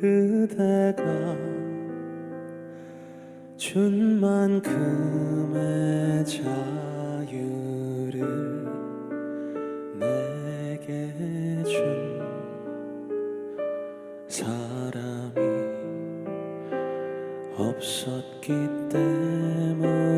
그대가 준 만큼의 자유를 내게 준 사람이 없었기 때문입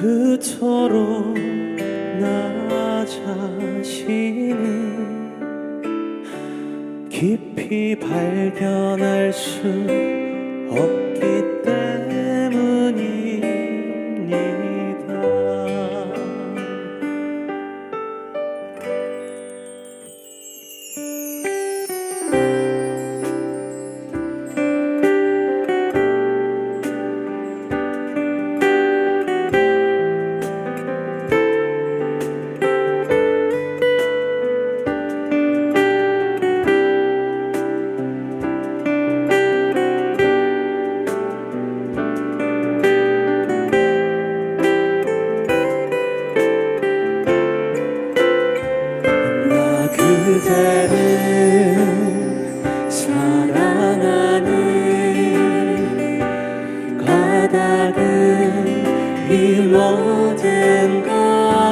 그토록 나 자신을 깊이 발견할 수 없기 때문입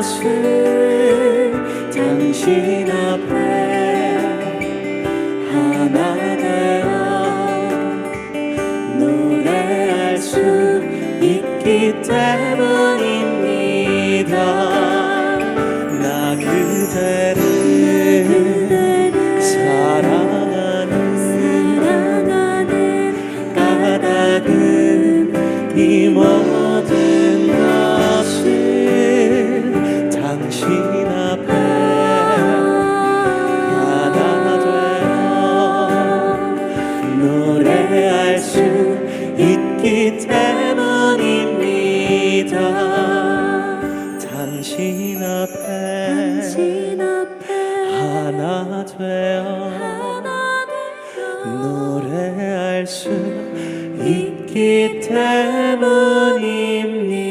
것을 당신 앞에 하나 되어 노래할 수 있기 때문입니다. 나 그대를 사랑하는 사랑하는 까닭은 이모 있기 때문입니다. 당신 앞에 당신 앞에 하나 되어 하나 되어 노래할 수 있기 때문입니다.